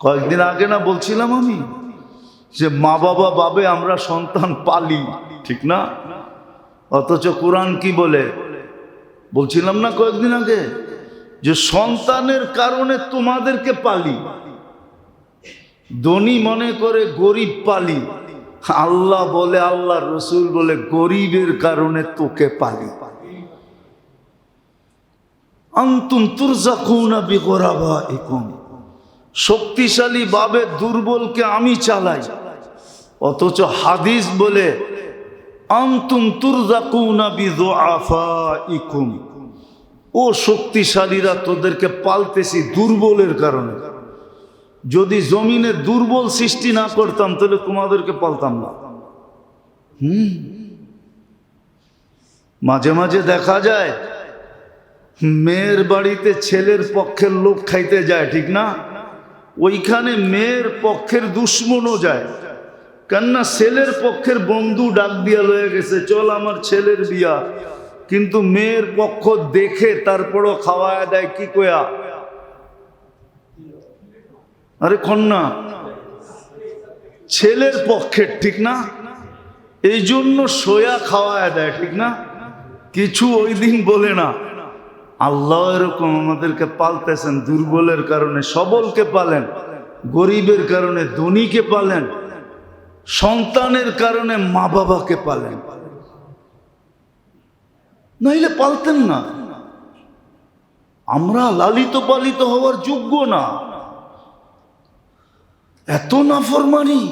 কয়েকদিন আগে না বলছিলাম আমি যে মা বাবা বাবে আমরা সন্তান পালি, ঠিক না? অথচ কোরআন কি বলে? বলছিলাম না কয়েকদিন আগে যে সন্তানের কারণে তোমাদেরকে পালি, ধনী মনে করে গরিব পালি, আল্লাহ বলে, আল্লাহ রসুল বলে, গরিবের কারণে তোকে পালি। আন্তুম তুরজাকুনা বিগরাবা ইকুম শক্তিশালী বাবে দুর্বলকে আমি চালাই। অথচ হাদিস বলে, আন্তুম তুরজাকুনা ও শক্তিশালীরা তোদেরকে পালতেছি দুর্বলের কারণে। যদি জমিনে দুর্বল সৃষ্টি না করতাম, তাহলে তোমাদেরকে পালতাম না। হুম। মাঝে মাঝে দেখা যায়, মেয়ের বাড়িতে ছেলের পক্ষের লোক খাইতে যায়, ঠিক না? ওইখানে মেয়ের পক্ষের দুশ্মনও যায়। কেননা ছেলের পক্ষের বন্ধু ডাক দিয়া লয়ে গেছে, চল আমার ছেলের বিয়া। কিন্তু মেয়ের পক্ষ দেখে তারপরও খাওয়ায় দেয় কি কয়া? আরে কন্যা, ছেলের পক্ষের ঠিক না? এই জন্য সোয়া খাওয়ায় দেয় ঠিক না? কিছু ওই দিন বলে না। আল্লাহ এরকম আমাদেরকে পালতেছেন, দুর্বলের কারণে সবলকে পালেন, গরিবের কারণে ধনীকে পালেন, সন্তানের কারণে মা বাবাকে পালেন। নাইলে পালতেন না। আমরা লালিত পালিত হওয়ার যোগ্য না। এত নাফরমানি।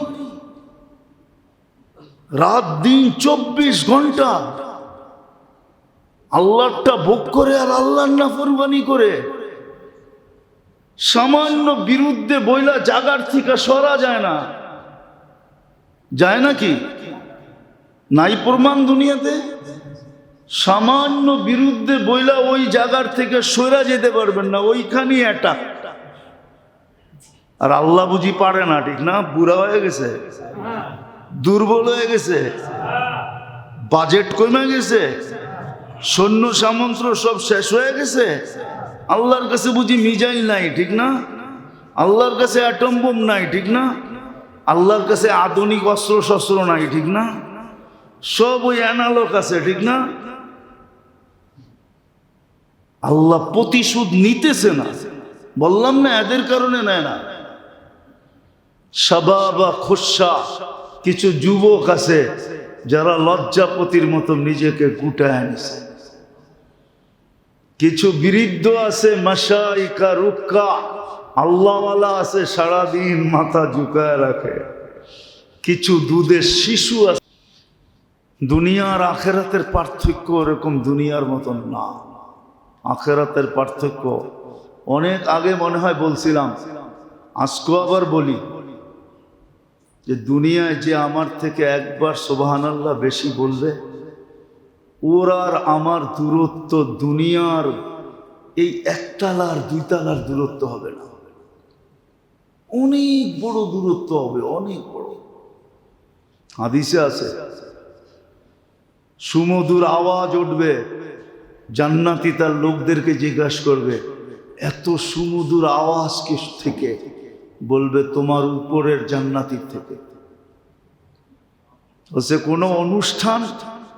রাত দিন চব্বিশ ঘণ্টা আল্লাহটা ভোগ করে আর আল্লাহর নাফরমানি করে। সামান্য বিরুদ্ধে বইলা জাগার থেকে সরা যায় না। যায় নাকি নাই প্রমাণ দুনিয়াতে? সামান্য বিরুদ্ধে বইলা ওই জাগার থেকে সরা যেতে পারবেন না, ওইখানেই অ্যাটাক আর আল্লাহ বুঝি পারে না, ঠিক না? বুড়া হয়ে গেছে। দুর্বল হয়ে গেছে। বাজেট কমে গেছে। সৈন্য সামন্ত্র সব শেষ হয়ে গেছে। আল্লাহর কাছে বুঝি মিজাইল নাই, ঠিক না? আল্লাহর কাছে অ্যাটম বোম নাই, ঠিক না? আল্লাহর কাছে আধুনিক অস্ত্র শস্ত্র নাই, ঠিক না? সব ওই অ্যানালক আছে, ঠিক না? আল্লাহ প্রতিশোধ নিতেছে না। বললাম না, এদের কারণে নেয় না। সাবা বা খোসা কিছু যুবক আছে যারা লজ্জাপতির মতো নিজেকে গুটায় আনিছে। কিছু বিরুদ্ধ আছে মাসাইকা রুক্কা। আল্লাহওয়ালা আছে, সারাদিন মাথা ঝুঁকায় রাখে। কিছু দুধের শিশু আছে। দুনিয়ার আখেরাতের পার্থক্য ওরকম দুনিয়ার মতন না। আখেরাতের পার্থক্য, অনেক আগে মনে হয় বলছিলাম, আজকেও আবার বলি, যে দুনিয়ায় যে আমার থেকে একবার সোবাহান আল্লাহ বেশি বলবে ওর আর আমার দূরত্ব দুনিয়ার এই একতলার দুইতলার দূরত্ব হবে না। অনেক বড় দূরত্ব হবে, অনেক বড়। হাদিসে আছে, সুমধুর আওয়াজ উঠবে, জান্নাতি তার লোকদেরকে জিজ্ঞাসা করবে, এত সুমধুর আওয়াজ কিস থেকে? বলবে, তোমার উপরের জান্নাতির থেকে। বলছে, কোনো অনুষ্ঠান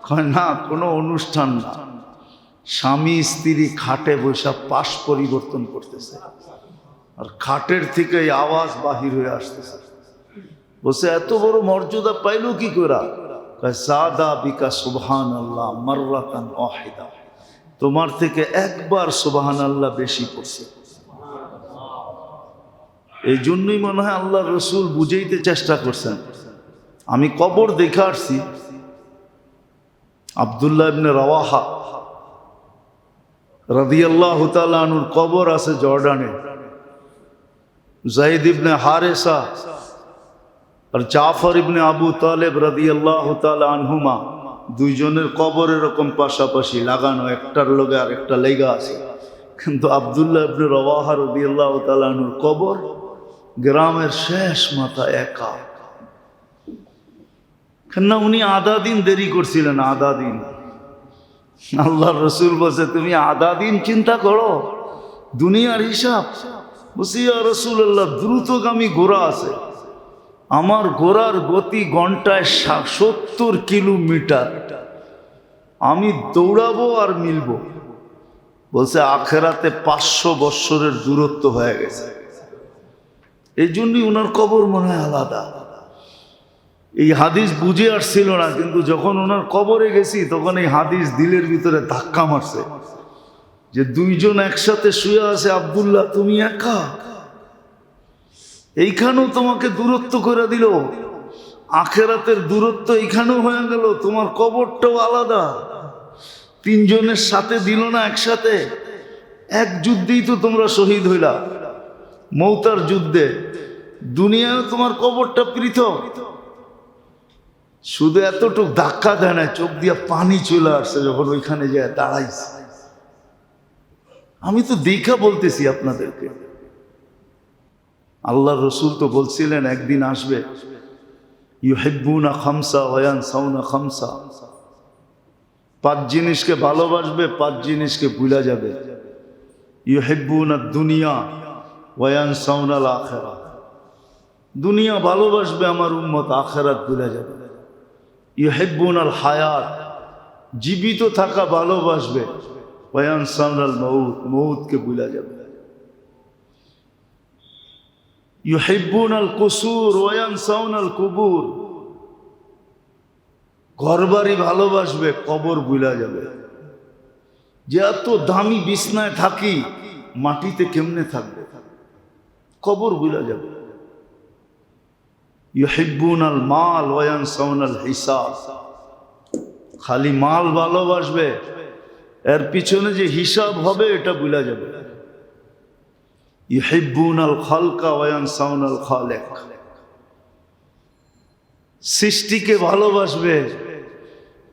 কয়, না, কোনো অনুষ্ঠান না। স্বামী, স্ত্রী খাটে বৈশা পাশ পরিবর্তন করতেছে। আর খাটের থেকে আওয়াজ বাহির হয়ে আসতেছে। বসে এত বড় মর্যাদা পাইল কি করা সাদা বিকা সুবহান আল্লাহ মার্রাতান অহেদা তোমার থেকে একবার সুবহান আল্লাহ বেশি করছে এই জন্যই মনে হয় আল্লাহ রসুল বুঝাইতে চেষ্টা করছেন। আমি কবর দেখে আসছি আবদুল্লাহ ইবনে রওয়াহা রাদিয়াল্লাহ তালানুর কবর আছে জর্ডানে। জাইদ ইবনে হারেসা আর জাফর ইবনে আবু তালেব রাদিয়াল্লাহ আনহুমা দুইজনের কবর এরকম পাশাপাশি লাগানো, একটার লগে আর একটা লেগা আছে। কিন্তু আবদুল্লাহ ইবনে রওয়াহা রাদিয়াল্লাহ তালানুর কবর গ্রামের শেষ মাথা একা। কেননা উনি আধা দিন দেরি করছিলেন, আধা দিন। আল্লাহ রসুল বলছে, তুমি আধা দিন চিন্তা করো, দুনিয়ার হিসাব। ইয়া রসুল্লাহ দ্রুতগামী ঘোড়া আছে। আমার ঘোড়ার গতি ঘন্টায় সত্তর কিলোমিটার। আমি দৌড়াবো আর মিলবো। বলছে, আখেরাতে পাঁচশো বৎসরের দূরত্ব হয়ে গেছে। এই জন্যই ওনার কবর মনে হয় আলাদা। এই হাদিস বুঝে আসছিল না, কিন্তু যখন ওনার কবরে গেছি, তখন এই হাদিস দিলের ভিতরে ধাক্কা মারছে। যে দুইজন একসাথে শুয়ে আছে, আবদুল্লাহ, তুমি একা? এইখানেও তোমাকে দূরত্ব করে দিল। আখেরাতের দূরত্ব এইখানেও হয়ে গেল, তোমার কবরটাও আলাদা। তিনজনের সাথে দিল না একসাথে। এক যুদ্ধেই তো তোমরা শহীদ হইলা। মৌতার যুদ্ধে। দুনিয়ায় তোমার কবরটা পৃথক। শুধু এতটুক ধাক্কা দেয় না, চোখ দিয়ে পানি চলে আসছে যখন ওইখানে যায়, দাঁড়াইছে। আমি তো দেখা বলতেছি আপনাদেরকে। আল্লাহ রসুল তো বলছিলেন, একদিন আসবে ইউ ইউহেব্বুনা খামসা ওয়ান সাউনা খামসা। পাঁচ জিনিসকে ভালোবাসবে, পাঁচ জিনিসকে ভুলা যাবে। ইউ ইউহেব্বুনা দুনিয়া ওয়ান সাউনাল আখেরা দুনিয়া ভালোবাসবে, আমার উম্মত আখেরাত ভুলা যাবে। ইউহেব্বুন আল হায়াত জীবিত থাকা ভালোবাসবে। ওয়ান সাউনাল মৌত মৌতকে ভুলা যাবে ইউহিব্বুন আল কসুর ওয়ান সাউনাল কুবুর ঘরবাড়ি ভালোবাসবে, কবর ভুলা যাবে। যে এত দামি বিছনায় থাকি, মাটিতে কেমনে থাকবে? কবর ভুলা যাবে ইউহিব্বুন আল মাল ওয়ান সাউনাল হিসাব। খালি মাল ভালোবাসবে, এর পিছনে যে হিসাব হবে, এটা ভুলা যাবে। ইহিব্বুন আল খালকা ওয়ান সাউন আল খালেক। সৃষ্টিকে ভালোবাসবে।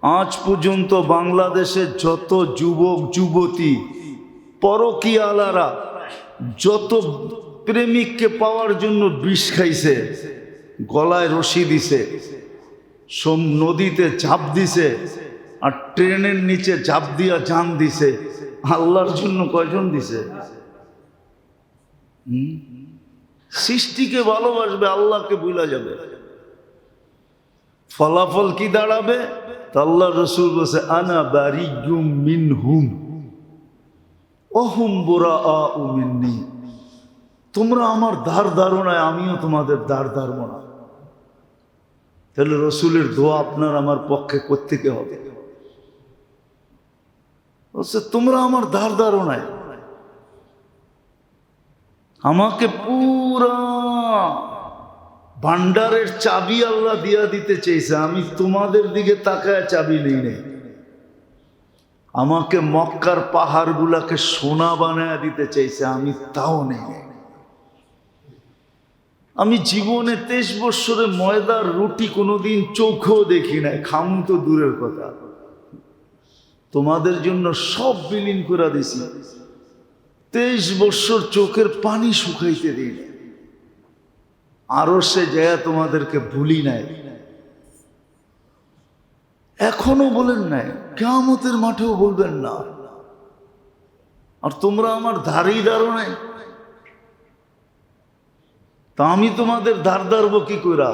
আজ পর্যন্ত বাংলাদেশের যত যুবক, যুবতী, পরকিয়ালারা যত প্রেমিককে পাওয়ার জন্য বিষ খাইছে গলায় রশি দিছে, সোম নদীতে ঝাঁপ দিছে, আর ট্রেনের নিচে ঝাঁপ দিয়া জান দিছে, আল্লাহর জন্য কয়জন দিছে? সৃষ্টিকে ভালোবাসবে, আল্লাহকে ভুলা যাবে। ফলাফল কি দাঁড়াবে? আল্লাহ রসুল বসে আনা বারি মিন হুম অহুম বোরা আ তোমরা আমার ধার ধারণায়, আমিও তোমাদের ধার ধারবো না তাহলে রসুলের দোয়া আপনার আমার পক্ষে কোত্থেকে হবে? তোমরা আমার ধার ধারণায়। আমাকে পুরা ভান্ডারের চাবি আল্লাহ দিয়া দিতে চেয়েছে, আমি তোমাদের দিকে তাকায় চাবি নেই নেই আমাকে মক্কার পাহাড়গুলাকে সোনা বানায় দিতে চাইছে আমি তাও নেই নেই। আমি জীবনে তেইশ বৎসরে ময়দার রুটি কোনোদিন চোখেও দেখি নাই, খামু তো দূরের কথা। তোমাদের জন্য সব বিলীন করে দিছি। তেইশ বৎসর চোখের পানি শুকাইতে দিই। আরও সে যায় তোমাদেরকে ভুলি নাই। এখনও বলেন নাই কেমতের মাঠেও বলবেন না। আর তোমরা আমার ধারেই দাঁড়ো নাই। তা আমি তোমাদের ধার ধারবো কি কইরা?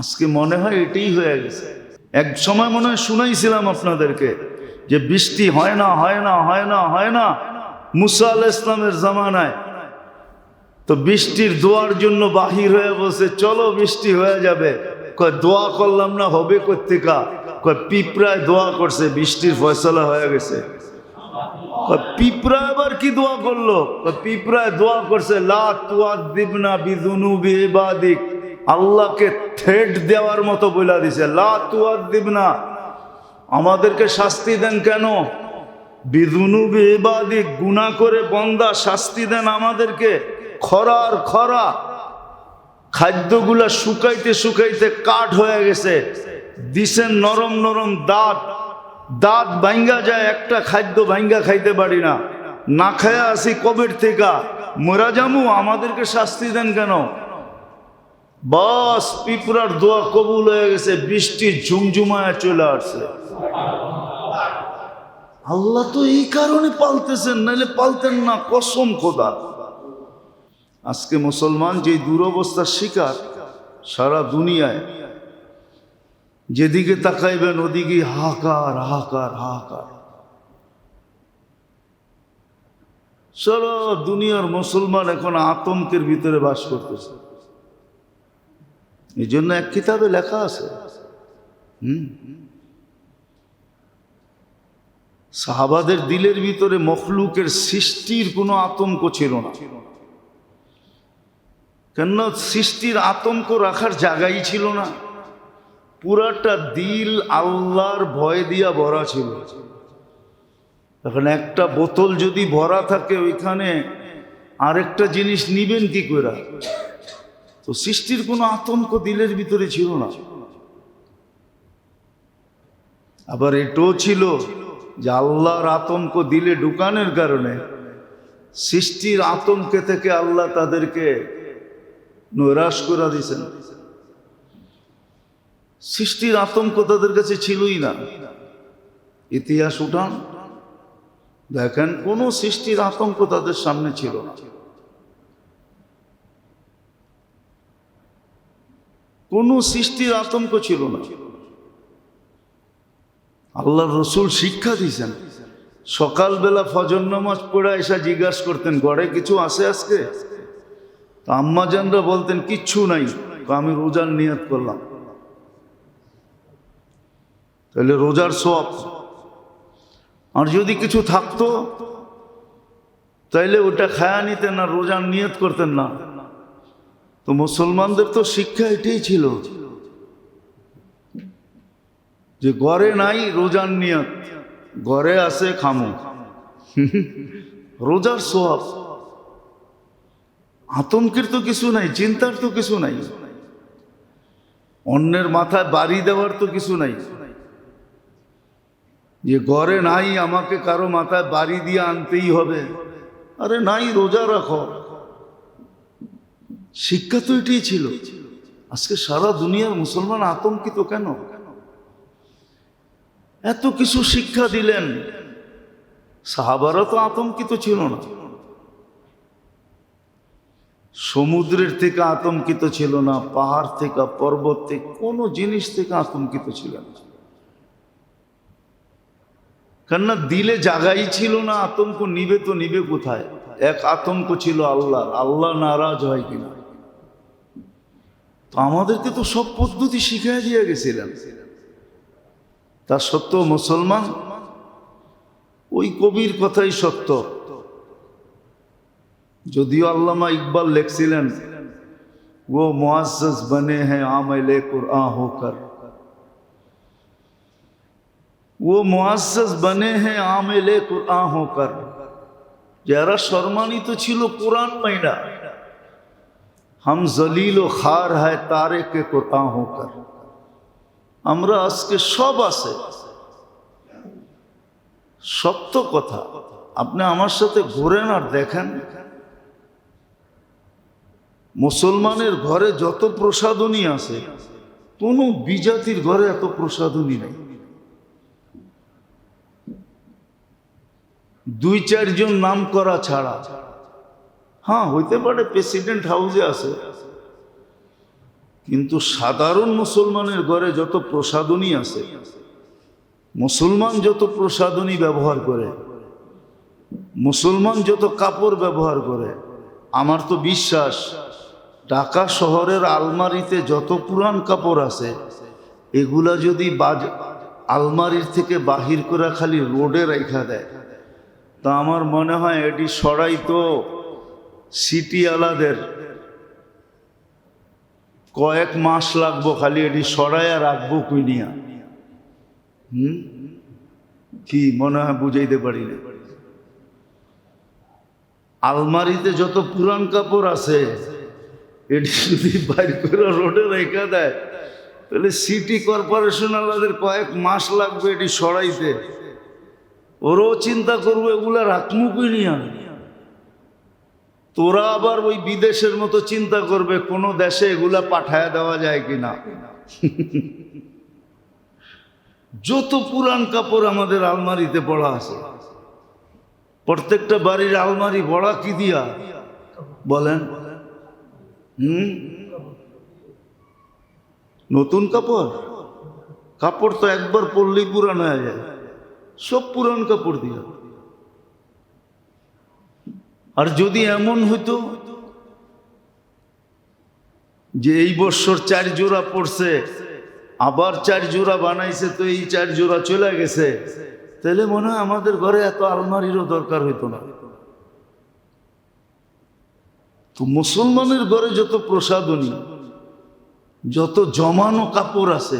আজকে মনে হয় এটাই হয়ে গেছে। এক সময় মনে হয় শুনাইছিলাম আপনাদেরকে যে বৃষ্টি হয় না হয় না হয় না হয় না মুসা আল ইসলামের জামানায়। তো বৃষ্টির দোয়ার জন্য বাহির হয়ে বসে চলো বৃষ্টি হয়ে যাবে। কয়, দোয়া করলাম না, হবে কোথেকা কয়, পিঁপড়ায় দোয়া করছে, বৃষ্টির ফয়সলা হয়ে গেছে। পিঁপড়া এবার কি দোয়া করল? পিঁপড়ায় দোয়া করছে, লা তুয়াদ্দিবনা বিদুনুবি ইবাদিক। আল্লাহকে থ্রেড দেওয়ার মতো বলে দিছে, লা তুয়াদ্দিবনা আমাদেরকে শাস্তি দেন কেন? বিদুনুবি ইবাদিক, গুনাহ করে বন্দা শাস্তি দেন আমাদেরকে? খরার খরা, খাদ্যগুলা শুকাইতে শুকাইতে কাঠ হয়ে গেছে দিছেন নরম নরম দাঁত। দাঁত ভাঙ্গা যায়, একটা খাদ্য ভাঙ্গা খাইতে পারি না। না খায়া আসি কবের থেকে। মোরা জামু আমাদেরকে শাস্তি দেন কেন? বাস, পিঁপড়ার দোয়া কবুল হয়ে গেছে, বৃষ্টি ঝুমঝুমায় চলে আসছে। আল্লাহ তো এই কারণে পালতেছেন, নাহলে পালতেন না, কসম খোদা। আজকে মুসলমান যে দুরবস্থার শিকার, সারা দুনিয়ায় যেদিকে তাকাইবেন ওদিকে হাহাকার হাহাকার হাহাকার। সারা দুনিয়ার মুসলমান এখন আতঙ্কের ভিতরে বাস করতেছে। এই জন্য এক কিতাবে লেখা আছে। হুম? সাহাবাদের দিলের ভিতরে মখলুকের সৃষ্টির কোনো আতঙ্ক ছিল না। কেননা সৃষ্টির আতঙ্ক রাখার জায়গাই ছিল না। পুরাটা দিল আল্লাহর ভয় দিয়া ভরা ছিল। এখন একটা বোতল যদি ভরা থাকে ওইখানে আরেকটা জিনিস নিবেন কি করে তো সৃষ্টির কোনো আতঙ্ক দিলের ভিতরে ছিল না। আবার এটাও ছিল যে আল্লাহর আতঙ্ক দিলে ঢুকানোর কারণে সৃষ্টির আতঙ্কে থেকে আল্লাহ তাদেরকে নৈরাশ করে দিয়েছেন। সৃষ্টির আতঙ্ক তাদের কাছে ছিলই না। ইতিহাস উঠান, দেখেন, কোনো সৃষ্টির আতঙ্ক তাদের সামনে ছিল না। কোনো সৃষ্টির আতঙ্ক ছিল না। আল্লাহ রসুল শিক্ষা দিয়েছেন, সকালবেলা ফজর নামাজ পড়ে এসে জিজ্ঞাসা করতেন, ঘরে কিছু আছে আজকে? আম্মাজানরা বলতেন, কিচ্ছু নাই। আমি রোজার নিয়ত করলাম। তাহলে রোজার সব আর যদি কিছু থাকতো, তাইলে ওটা খায়া নিতেন না রোজার নিয়ত করতেন না। তো মুসলমানদের তো শিক্ষা এটাই ছিল যে ঘরে নাই রোজার নিয়ত, ঘরে আছে খামো। রোজার সোয়াব আতঙ্কের তো কিছু নাই, চিন্তার তো কিছু নাই। অন্যের মাথায় বাড়ি দেওয়ার তো কিছু নাই। যে ঘরে নাই, আমাকে কারও মাথায় বাড়ি দিয়ে আনতেই হবে। আরে নাই, রোজা রাখো। শিক্ষা তো এটাই ছিল। আজকে সারা দুনিয়ার মুসলমান আতঙ্কিত কেন? এত কিছু শিক্ষা দিলেন। সাহাবারা তো আতঙ্কিত ছিল না। সমুদ্রের থেকে আতঙ্কিত ছিল না, পাহাড় থেকে, পর্বত থেকে, কোনো জিনিস থেকে আতঙ্কিত ছিল না। কেননা দিলে জাগাই ছিল না, আতঙ্ক নিবে তো নিবে কোথায়? এক আতঙ্ক ছিল আল্লাহ আল্লাহ নারাজ হয় কিনা? তো আমাদেরকে তো সব পদ্ধতি শিখাই দিয়ে গেছিলেন। তা সত্য মুসলমান? ওই কবির কথাই সত্য। যদিও আল্লামা ইকবাল লেখছিলেন, ও মুআজ্জাজ বনে হ্যাঁ আমলে কুরআন হোকর। वो मुआज्जज बने हैं आमिले कुरआन होकर যারা সম্মানিত ছিল কোরআন মাইনা হাম জলিল ও খার হয় তারে কে কোরআন হোকর আমরা আজকে সব আছে সত্য কথা আপনি আমার সাথে ঘোরেন আর দেখেন মুসলমানের ঘরে যত প্রসাদনী আছে কোনো বিজাতির ঘরে এত প্রসাদনী নেই দুই চারজন নাম করা ছাড়া। হ্যাঁ হইতে পারে প্রেসিডেন্ট হাউসে আছে। কিন্তু সাধারণ মুসলমানের ঘরে যত প্রসাদনী আছে, মুসলমান যত প্রসাদনী ব্যবহার করে, মুসলমান যত কাপড় ব্যবহার করে, আমার তো বিশ্বাস, ঢাকা শহরের আলমারিতে যত পুরান কাপড় আছে, এগুলা যদি বাজ আলমারির থেকে বাহির করে খালি রোডে রেখা দেয় তা আমার মনে হয় এটি সরাই তো সিটিওয়ালাদের। কয়েক মাস লাগবো খালি এটি সরাইয়া রাখব কুইনিয়া। হুম? কি মনে হয় বুঝাইতে পারি না। আলমারিতে যত পুরান কাপড় আছে, এটি যদি বাইর করে রোডে রেখা দেয়, তাহলে সিটি কর্পোরেশন আলাদের কয়েক মাস লাগবে এটি সরাইতে। ওরও চিন্তা করব, এগুলা রাখমু কিনিয়া তোরা আবার ওই বিদেশের মতো চিন্তা করবে, কোন দেশে এগুলা পাঠায় দেওয়া যায় কিনা? যত পুরান কাপড় আমাদের আলমারিতে পড়া আছে। প্রত্যেকটা বাড়ির আলমারি বড়া কি দিয়া? বলেন। হুম? নতুন কাপড়? কাপড় তো একবার পরলেই পুরান হয়ে যায়। সব পুরান কাপড় দিয়ে। আর যদি এমন হইতো যে এই বছর চার জোড়া পড়ছে, আবার চার জোড়া বানাইছে, তো এই চার জোড়া চলে গেছে, তাহলে মনে হয় আমাদের ঘরে এত আলমারিরও দরকার হইতো না। তো মুসলমানের ঘরে যত প্রসাদনী যত জমানো কাপড় আছে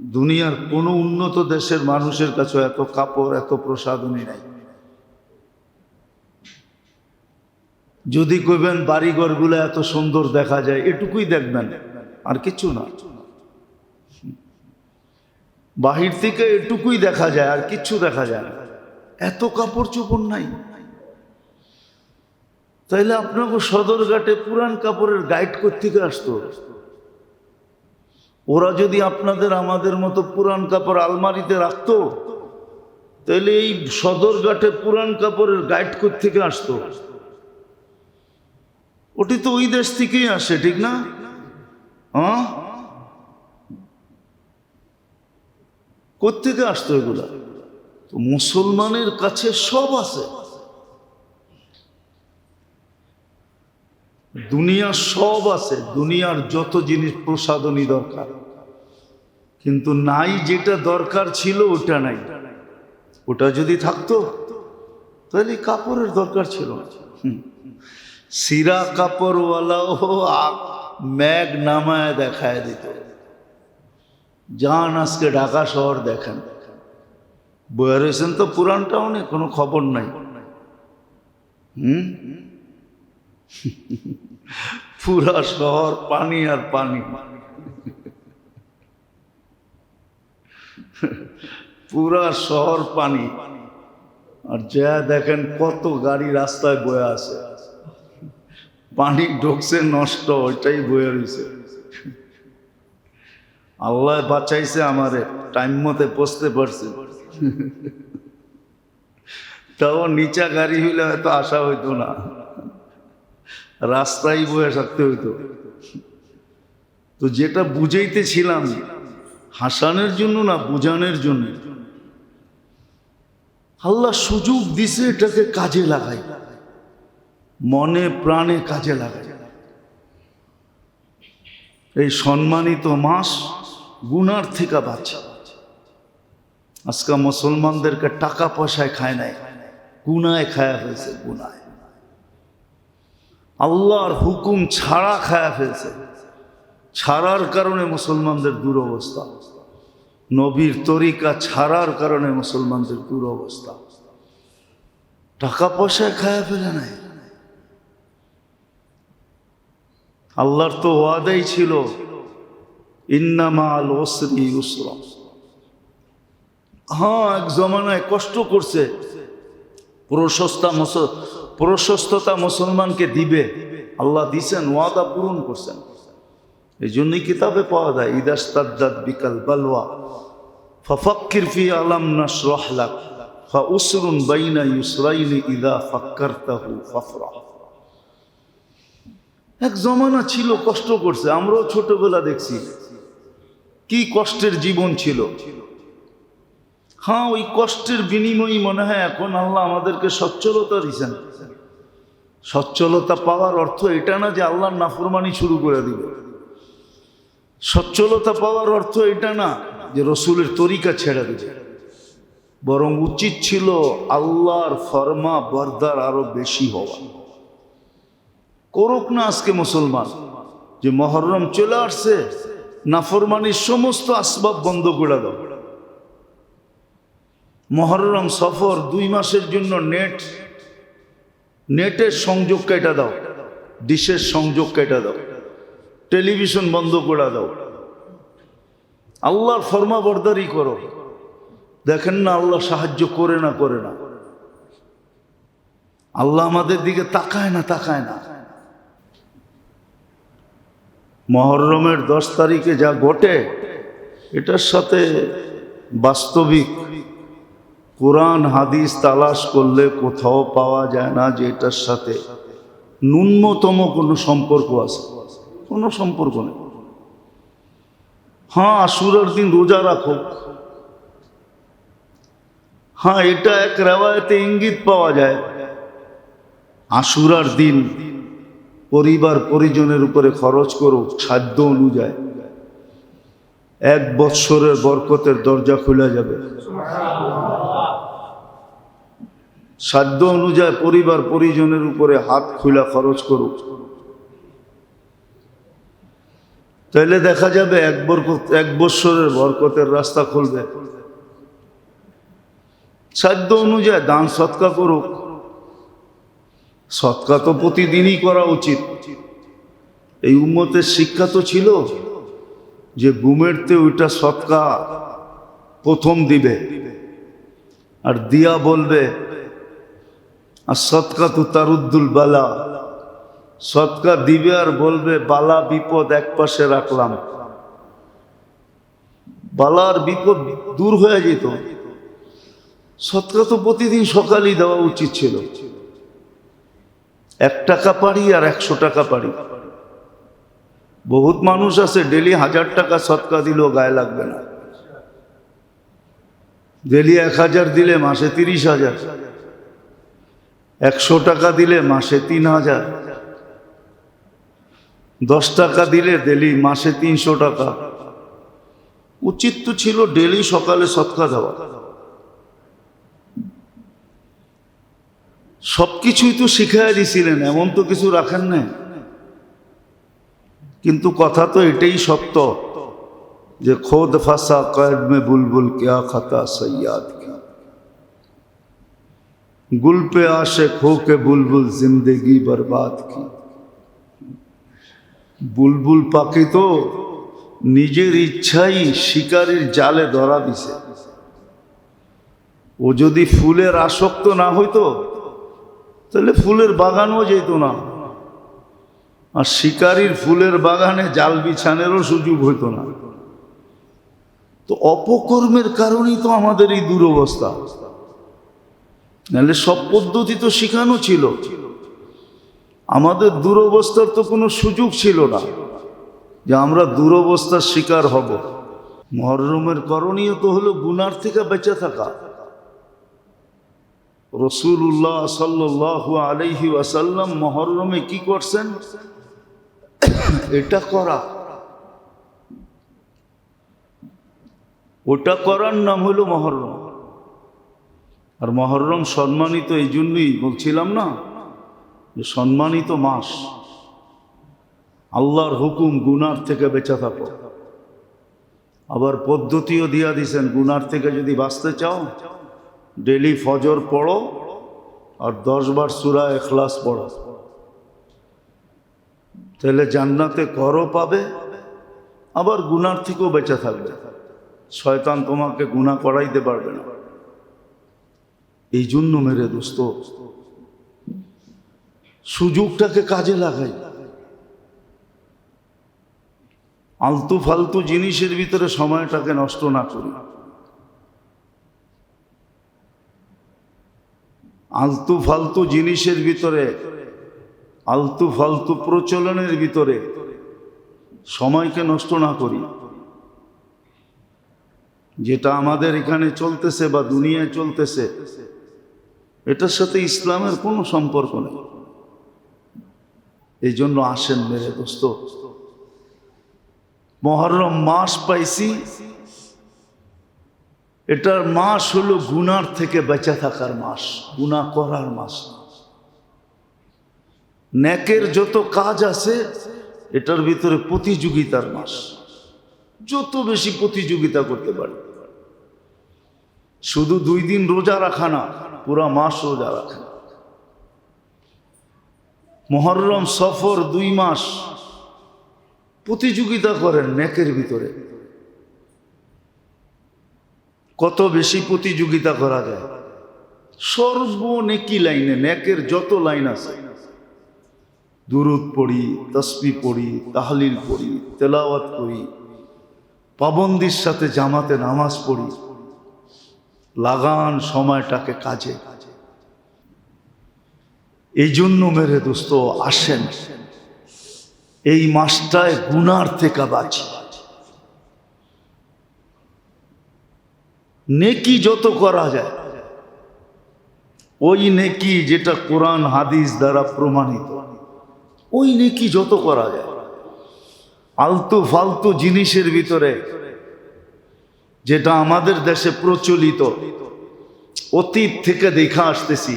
দুনিয়ার কোনো উন্নত দেশের মানুষের কাছে এত কাপড়, এত প্রসাদনী নাই। যদি কইবেন বাড়িঘরগুলো এত সুন্দর দেখা যায়, এটুকুই দেখবেন, আর কিছু না। বাহির থেকে এটুকুই দেখা যায়, আর কিচ্ছু দেখা যায় না। এত কাপড় চোপড় নাই। তাইলে আপনাকে সদরঘাটে পুরান কাপড়ের গাইড থেকে আসতো? ওরা যদি আপনাদের আমাদের মতো পুরান কাপড় আলমারিতে রাখতো, তাহলে এই সদরঘাটে পুরান কাপড়ের গাইড থেকে আসতো? ওটি তো ওই দেশ থেকেই আসে, ঠিক না? হ্যাঁ? কোথেকে আসতো এগুলা? তো মুসলমানের কাছে সব আছে। দুনিয়ার সব আছে, দুনিয়ার যত জিনিস প্রসাদনী দরকার। কিন্তু নাই যেটা দরকার ছিল, ওটা নাই। ওটা যদি থাকতো, তাহলে কাপড়ের দরকার ছিল। সিরা কাপড়ওয়ালাও ম্যাগ নামায় দেখায় দিত। যান আজকে ঢাকা শহর দেখেন। বয়ে রয়েছেন তো পুরান টাউনে, কোনো খবর নাই। হুম? পুরা শহর পানি আর পানি। পুরা শহর পানি। আর যা দেখেন কত গাড়ি রাস্তায় বয়ে আছে। পানি ঢুকছে, নষ্ট, ওইটাই বয়ে রয়েছে আল্লাহ বাঁচাইছে আমারে, টাইম মতে পৌঁছতে পারছে। তাও নিচা গাড়ি হইলে হয়তো আসা হইতো না। রাস্তায় বয়ে থাকতে হইতো। তো যেটা বুঝাইতেছিলাম হাসানের জন্য না বুঝানোর জন্য? আল্লাহ সুযোগ দিছে এটাকে কাজে লাগাই মনে প্রাণে কাজে লাগাই এই সম্মানিত মাস গুনার থেকে বাঁচে। আজকে মুসলমানদেরকে টাকা পয়সায় খায় নাই, গুনায় খায়া ফেলছে, গুনায়। আল্লাহর হুকুম ছাড়া খায়া ফেলছে। ছাড়ার কারণে মুসলমানদের দুরবস্থা। নবীর তরিকা ছাড়ার কারণে মুসলমানদের দুরবস্থা টাকা পয়সায় খায়া ফেলে নাই। আল্লাহর তো ওয়াদাই ছিল, ইন্নামা আল ওসরি ইউসরা। হ্যাঁ এক জমানায় কষ্ট করছে। প্রশস্তা প্রশস্ততা মুসলমানকে দিবে। আল্লাহ দিছেন, ওয়াদা পূরণ করছেন। এই জন্যই কিতাবে পাওয়া যায় ইদাস্তাদ বিকাল বালওয়া, ফফক্কির ফি আলাম নাশরাহ লাক, ফাউসরুন বাইনা ইউসরাইনি ইদা ফাক্কারতাহু ফাফরাহ এক জমানা ছিল, কষ্ট করছে, আমরাও ছোটবেলা দেখছি, কি কষ্টের জীবন ছিল। হ্যাঁ ওই কষ্টের বিনিময়ই মনে হয় এখন আল্লাহ আমাদেরকে সচ্ছলতা দিছেন সচ্ছলতা পাওয়ার অর্থ এটা না যে আল্লাহর নাফরমানি শুরু করে দিবে। সচ্ছলতা পাওয়ার অর্থ এটা না যে রসুলের তরিকা ছেড়ে দিবে। বরং উচিত ছিল আল্লাহর ফরমা বরদার আরও বেশি হওয়া। করুক না আজকে মুসলমান, যে মহরম চলে আসছে, নাফরমানির সমস্ত আসবাব বন্ধ করে দাও। মহরম সফর দুই মাসের জন্য নেট, নেটের সংযোগ কেটে দাও, ডিশের সংযোগ কেটে দাও। টেলিভিশন বন্ধ করে দাও। আল্লাহর ফরমা বরদারি করো। দেখেন না আল্লাহ সাহায্য করে না করে না। আল্লাহ আমাদের দিকে তাকায় না তাকায় না। মহরমের দশ তারিখে যা ঘটে, এটার সাথে বাস্তবিক। কোরআন, হাদিস তালাশ করলে কোথাও পাওয়া যায় না যে এটার সাথে ন্যূনতম কোনো সম্পর্ক আছে। কোনো সম্পর্ক নেই। হ্যাঁ আশুরার দিন রোজা রাখো। হ্যাঁ এটা এক রেওয়ায়তে ইঙ্গিত পাওয়া যায়। আশুরার দিন পরিবার পরিজনের উপরে খরচ করো, সাধ্য অনুযায়ী। এক বৎসরের বরকতের দরজা খুলে যাবে। সাধ্য অনুযায়ী পরিবার পরিজনের উপরে হাত খুলা খরচ করুক তাহলে দেখা যাবে এক বরকত এক বৎসরের বরকতের রাস্তা খুলবে। সাধ্য অনুযায়ী দান সৎকা করুক। সৎকা তো প্রতিদিনই করা উচিত। এই উম্মতের শিক্ষা তো ছিল যে গুমেরতে ওইটা সৎকা প্রথম দিবে। আর দিয়া বলবে আর সৎকা তো তারুদ্দুল বালা। সৎকা দিবে আর বলবে, বালা বিপদ এক পাশে রাখলাম। বালার বিপদ দূর হয়ে যেত। সৎকা তো প্রতিদিন সকালেই দেওয়া উচিত ছিল। এক টাকা পারি আর একশো টাকা পারি বহুত মানুষ আছে, ডেলি হাজার টাকা সৎকা দিলেও গায়ে লাগবে না। ডেলি এক হাজার দিলে মাসে তিরিশ হাজার। একশো টাকা দিলে মাসে তিন হাজার। দশ টাকা দিলে ডেলি, মাসে তিনশো টাকা। উচিত তো ছিল ডেলি সকালে সৎকা দেওয়া। সব কিছুই তো শিখাই দিছিলেন, এমন তো কিছু রাখেন না কিন্তু কথা তো এটাই সত্য যে খোদ ফাঁসা কয়েদ মে বুলবুল কেয়া খাতা সৈয়াদ গুলপে গুল পে খো কে বুলবুল জিন্দেগি বরবাদ কি বুলবুল পাখি তো নিজের ইচ্ছাই শিকারীর জালে ধরা দিছে। ও যদি ফুলের আসক্ত না হইতো, তাহলে ফুলের বাগানও যেত না। আর শিকারীর ফুলের বাগানে জাল বিছানেরও সুযোগ হইতো না। তো অপকর্মের কারণেই তো আমাদের এই দুরবস্থা। নাহলে সব পদ্ধতি তো শেখানো ছিল। আমাদের দুরবস্থার তো কোনো সুযোগ ছিল না যে আমরা দুরবস্থার শিকার হব। মহরমের করণীয় তো হলো গুনার থেকে বেঁচে থাকা। রসুল্লাহ সাল্লাহ আলহি আসাল্লাম মহরমে কি করছেন? এটা করা। ওটা করার নাম হলো মহরম। আর মহরম সম্মানিত এই জন্যই বলছিলাম না সম্মানিত মাস, আল্লাহর হুকুম গুনার থেকে বেঁচে থাকো। আবার পদ্ধতিও দিয়া দিছেন, গুনার থেকে যদি বাঁচতে চাও ডেলি ফজর পড়ো আর দশ বার সুরা এখলাস পড়ো। তাহলে জান্নাতে করও পাবে, আবার গুনার থেকেও বেঁচে থাকবে। শয়তান তোমাকে গুণা করাইতে পারবে না। এই জন্য মেরে দোস্ত সুযোগটাকে কাজে লাগাই। আলতু ফালতু জিনিসের ভিতরে সময়টাকে নষ্ট না করি। আলতু ফালতু জিনিসের ভিতরে, আলতু ফালতু প্রচলনের ভিতরে সময়কে নষ্ট না করি। যেটা আমাদের এখানে চলতেছে বা দুনিয়ায় চলতেছে, এটার সাথে ইসলামের কোনো সম্পর্ক নেই। এই জন্য আসেন মেরে দোস্ত। মহরম মাস পাইছি। এটার মাস হলো গুনার থেকে বেঁচে থাকার মাস গুণা করার মাস। ন্যাকের যত কাজ আছে, এটার ভিতরে প্রতিযোগিতার মাস। যত বেশি প্রতিযোগিতা করতে পারে। শুধু দুই দিন রোজা রাখা না, পুরা মাস রোজা রাখা। মহরম, সফর দুই মাস প্রতিযোগিতা করেন নেকের ভিতরে। কত বেশি প্রতিযোগিতা করা যায়? সর্ব নেকি লাইনে, নেকের যত লাইন আছে। দুরুদ পড়ি তসবি পড়ি, তাহলিল পড়ি, তেলাওয়াত করি, পাবন্দির সাথে জামাতে নামাজ পড়ি। লাগান সময়টাকে কাজে। এই জন্য মেরে দোস্ত, আসেন। এই মাসটায় গুনার থেকে বাঁচি। নেকি যত করা যায়, ওই নেকি যেটা কোরআন, হাদিস দ্বারা প্রমাণিত, ওই নেকি যত করা যায়, আলতু ফালতু জিনিসের ভিতরে যেটা আমাদের দেশে প্রচলিত, অতীত থেকে দেখা আসতেছি,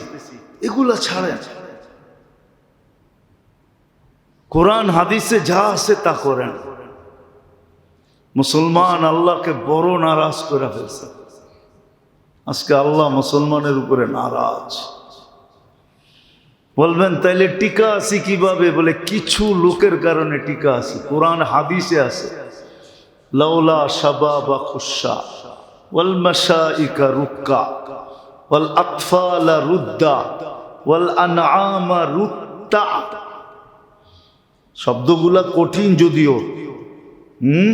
এগুলা ছাড়েন। কোরআন হাদিসে যা আছে তা করেন। মুসলমান আল্লাহকে বড় নারাজ করে ফেলছে। আজকে আল্লাহ মুসলমানের উপরে নারাজ। বলবেন, তাইলে টিকা আছি কীভাবে? বলে, কিছু লোকের কারণে টিকা আছে। কোরআন হাদিসে আছে, লাউলা সাবা বা খুসা ওয়াল মাশাইকা রুক্কা, ওয়াল আতফালা রুদ্দা, ওয়াল আনআমা রুত্তা। শব্দগুলা কঠিন যদিও। হুম?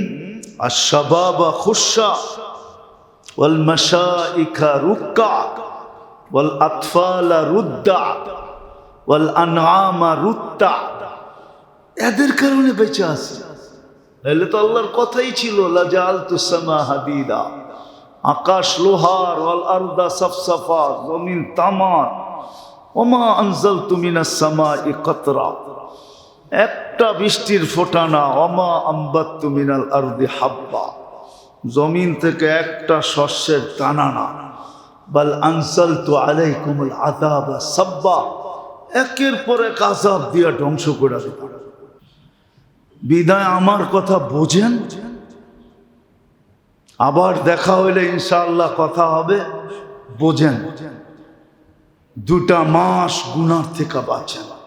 আর সাবাবা খুসা ওয়াল মাশাইকা রুক্কা ওয়াল আতফালা রুদ্দা ওয়াল আনআমা রুত্তা। এদের কারণে বেঁচে আছে। নাহলে তো আল্লাহর কথাই ছিল লাজাল তুসামা হাদিদা। আকাশ লোহার, ওয়াল আরদা সফসফা, জমিন তামার। ওমা আনজাল তুমিনা সামা ই কতরা। একটা বৃষ্টির ফোটানা অমা আম্বাত তুমিনাল আরদি হাব্বা। জমিন থেকে একটা শস্যের টানা না। বাল আনসাল তো আলাই কুমল আদাবা সাব্বা। একের পর এক আজাব দিয়া ধ্বংস করে দিত বিদায় আমার কথা বোঝেন? আবার দেখা হইলে ইনশাআল্লাহ কথা হবে, বোঝেন। দুটা মাস গুনার থেকে বাঁচেন।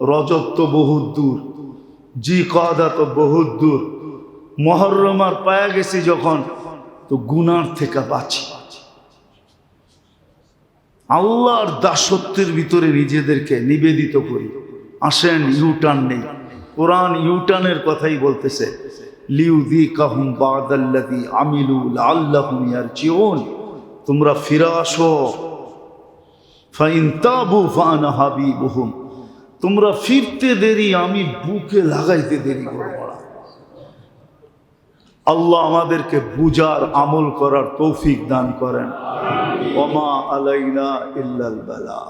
রজব তো বহুত দূর জি কদা তো বহুত দূর। মহরমার পায়া গেছি যখন, তো গুনার থেকে বাঁচি। আল্লাহর দাসত্বের ভিতরে নিজেদেরকে নিবেদিত করি। আসেন, ইউটার্ন নেই। কোরআন ইউটার্নের কথাই বলতেছে লিউদি কাহুম বাদাল্লাদি আমিলুল আল্লাহুম ইয়ারজিউন। তোমরা ফিরে আসো। ফাইন তাবু ফানা হাবিবুহুম। তোমরা ফিরতে দেরি, আমি বুকে লাগাইতে দেরি করব। আল্লাহ আমাদেরকে বুজার আমল করার তৌফিক দান করেন ওমা আলাইনা ইল্লাল বালা